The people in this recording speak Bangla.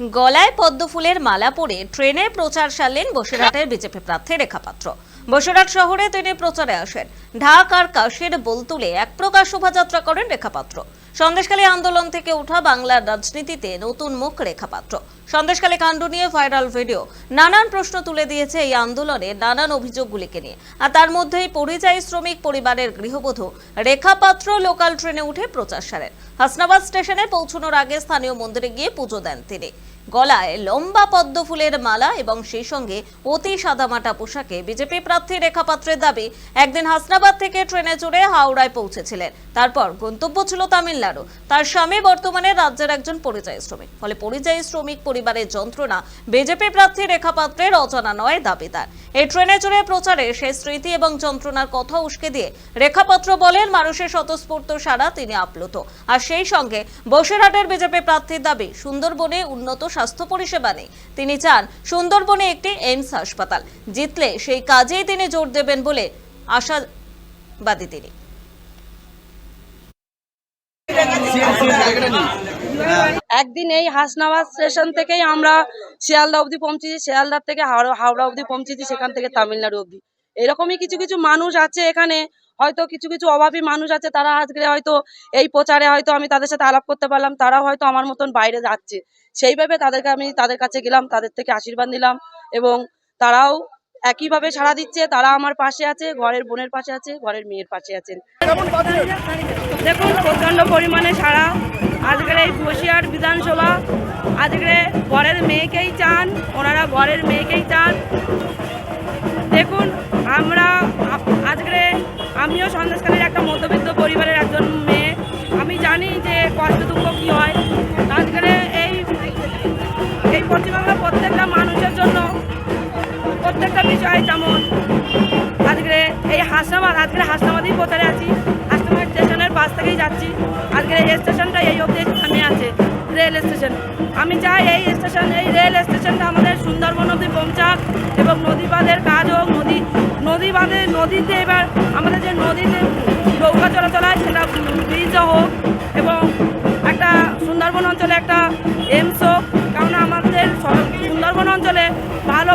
গলায় পদ্মফুলের মালা পরে ট্রেনে প্রচার সারলেন বসিরহাটের বিজেপি প্রার্থী রেখা পাত্র। বসিরহাট শহরে তিনি প্রচারে আসেন। ঢাক আর কাশের বোলতুলে এক প্রকার শোভাযাত্রা করেন রেখা পাত্র। সন্দেশখালী আন্দোলন থেকে উঠা বাংলার রাজনীতিতে নতুন মুখ রেখাপাত্র। সন্দেশকালী কাণ্ড নিয়ে ভাইরাল ভিডিও। নানান প্রশ্ন তুলে দিয়েছে এই আন্দোলনে নানান অভিযোগগুলিকে নিয়ে। আর তার মধ্যেই পরিযায়ী শ্রমিক পরিবারের গৃহবধূ রেখাপাত্র লোকাল ট্রেনে উঠে প্রচার সারেন। হাসনাবাদ স্টেশনে পৌঁছানোর আগে স্থানীয় মন্দিরে গিয়ে পুজো দেন তিনি। গলায় লম্বা পদ্ম ফুলের মালা এবং সেই সঙ্গে অতি সাদামাটা পোশাকে বিজেপি প্রার্থী রেখা পাত্রের দাবি একদিন হাসনাবাদ থেকে ট্রেনে চড়ে হাওড়ায় পৌঁছেছিলেন। তারপর গন্তব্য ছিল তামিলনাড়ু। তার স্বামী বর্তমানে রাজ্যের একজন পরিযায়ী শ্রমিক। ফলে পরিযায়ী শ্রমিক পরিবারের যন্ত্রণা বিজেপি প্রার্থী রেখা পাত্রের অজানা নয় দাবি তার এই ট্রেনে চড়ে প্রচারে সেই স্মৃতি এবং যন্ত্রণার কথা উস্কে দিয়ে রেখাপাত্র বলেন, মানুষের স্বতঃস্ফূর্ত সারা তিনি আপ্লুত। আর সেই সঙ্গে বসিরহাটের বিজেপি প্রার্থীর দাবি, সুন্দরবনে উন্নত স্বাস্থ্য পরিষেবা নেই। তিনি চান সুন্দরবনে একটি এইমস হাসপাতাল। জিতলে সেই কাজেই তিনি জোর দেবেন বলে আশাবাদী তিনি। একদিন এই হাসনাবাদ স্টেশন থেকেই আমরা শিয়ালদা অবধি পৌঁছেছি। শিয়ালদার থেকে হাওড়া হাওড়া অবধি পৌঁছেছি সেখান থেকে তামিলনাড়ু অবধি। এরকমই কিছু কিছু মানুষ আছে এখানে। হয়তো কিছু কিছু অভাবী মানুষ আছে, তারা আজকে হয়তো এই প্রচারে হয়তো আমি তাদের সাথে আলাপ করতে পারলাম। তারাও হয়তো আমার মতন বাইরে যাচ্ছে। সেইভাবে তাদেরকে আমি তাদের কাছে গেলাম, তাদের থেকে আশীর্বাদ নিলাম এবং তারাও একইভাবে সাড়া দিচ্ছে। তারা আমার পাশে আছে, ঘরের বোনের পাশে আছে, ঘরের মেয়ের পাশে আছেন। দেখুন, প্রচণ্ড পরিমাণে বসিয়ার বিধানসভা আজকে ঘরের মেয়েকেই চান, ওনারা ঘরের মেয়েকেই চান। দেখুন, আমরা, আজকে আমিও সন্দেশকালীর একটা মধ্যবিত্ত পরিবারের একজন মেয়ে। আমি জানি যে কষ্ট দুঃখ কী হয়। আজকে এই এই পশ্চিমবাংলার প্রত্যেকটা মানুষের জন্য প্রত্যেকটা বিষয় যেমন, আজকে এই হাসনাবাদ, আজকে হাসনাবাদই প্রচারে আছি? হাসনাবাদ স্টেশনের পাশ থেকেই যাচ্ছি। আজকে এই স্টেশনটা এই অবধি থামে আছে। Rail station. আমি চাই এই স্টেশন, এই রেল স্টেশনটা আমাদের সুন্দরবন অব্দি পৌঁছাক এবং নদী বাঁধের কাজ হোক, নদী নদী বাঁধে নদীতে এবার আমাদের যে নদীতে নৌকা চলাচল হয় সেটা ব্রিজ হোক এবং একটা সুন্দরবন অঞ্চলে একটা এমস হোক কারণ আমাদের সুন্দরবন অঞ্চলে ভালো